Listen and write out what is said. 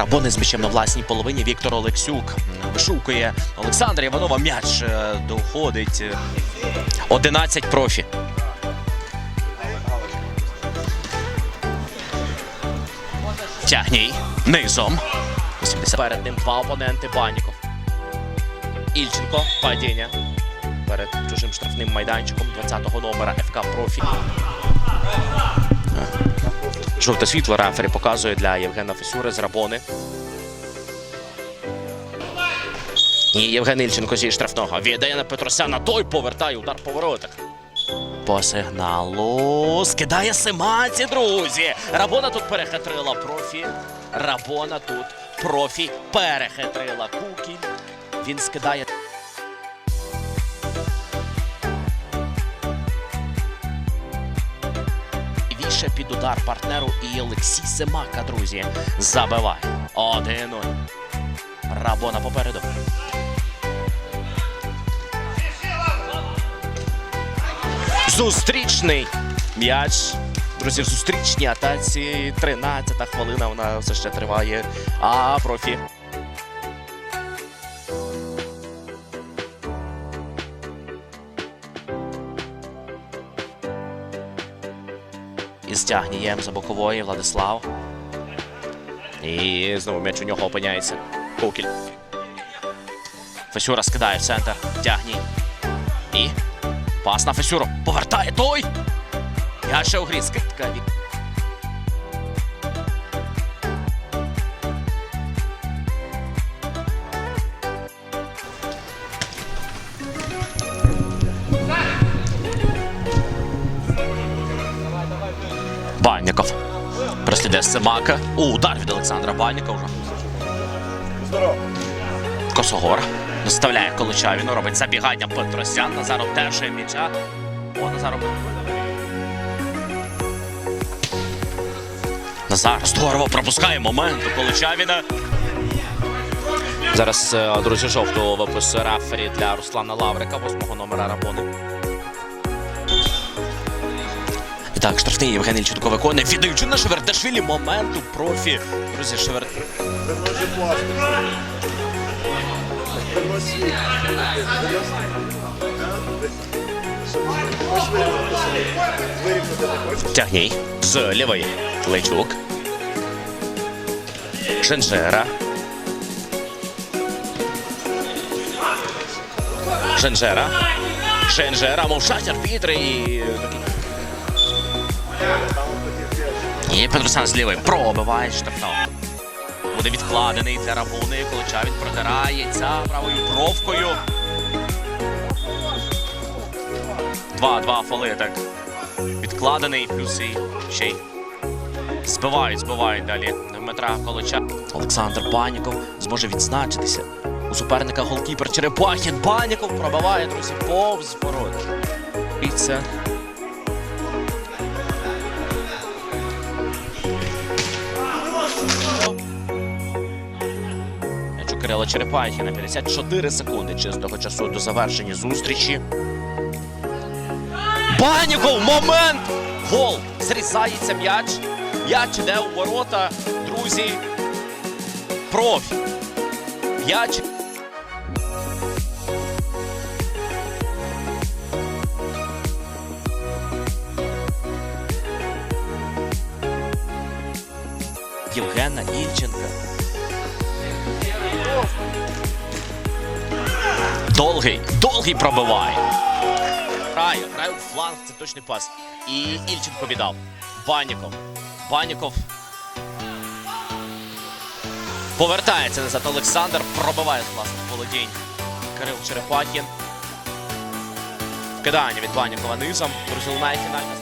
Рабони з м'ячем на власній половині. Віктор Олексюк вишукує Олександра Іванова. М'яч е, доходить. 11 профі. Тягній. Низом. 80. Перед ним два опоненти. Баніков. Ільченко. Падіння. Перед чужим штрафним майданчиком 20-го номера ФК Профі. Жовте світло рефері показує для Євгена Фесюри з Рабони. І Євген Ільченко зі штрафного віддає на Петросяна. Той повертає удар по воротах. По сигналу скидає Семаці, друзі. Рабона тут перехитрила профі. Рабона тут профі перехитрила Кукіль. Він скидає. Віше під удар партнеру і Олексій Семака, друзі, забиває. 1-0. Рабона попереду. Зустрічний м'яч. Друзі, в зустрічній атаці 13-та хвилина. Вона все ще триває. А профі. Із тягнієм за бокової Владислав. І знову м'яч у нього опиняється. Кукіль. Фесюра скидає в центр. Тягній. І Пас на Фесюру. Повертає той. Я ще у грі скидка. Банніков. Прослідає Семака. Удар від Олександра Банніка вже. Косогор. Доставляє Количавіну, робить забігання Петросян. Назаров держує м'яча. О, Назаров. Назар здорово пропускає момент у Количавіна. Зараз, е, друзі, жовту виписує рефері для Руслана Лаврика, восьмого номера Рабони. Так, штрафний Євген Ільченко виконує, віддаючи на Шевердашвілі моменту профі. Друзі, Шевер... Тягній з лівої. Лечук. Женжера. Женжера. Женжера, мов шатер Пітри і. І Петросян з лівої пробиває штрафного. Буде відкладений для Рабуни, коли він протирається правою бровкою. 2-2 фоли так відкладений, плюс і ще й збивають, збивають далі Дмитра Колоча. Олександр Баніков зможе відзначитися. У суперника голкіпер Черепахін. Баніков пробиває, друзі, повз ворот. І це. Кирила Черепахіна 54 секунди чистого часу до завершення зустрічі. Баніков, момент! Гол! Зрізається м'яч. М'яч іде у ворота. Друзі. Профі. М'яч. Євгена Ільченка. Довгий, довгий пробиває. Грає, грає фланг, це точний пас. І Ільченко віддав. Баніков. Баніков. Повертається назад Олександр. Пробиває з власних володінь. Кирил Черепахін. Вкидання від Банікова низом. Друзі, лунає фінальна.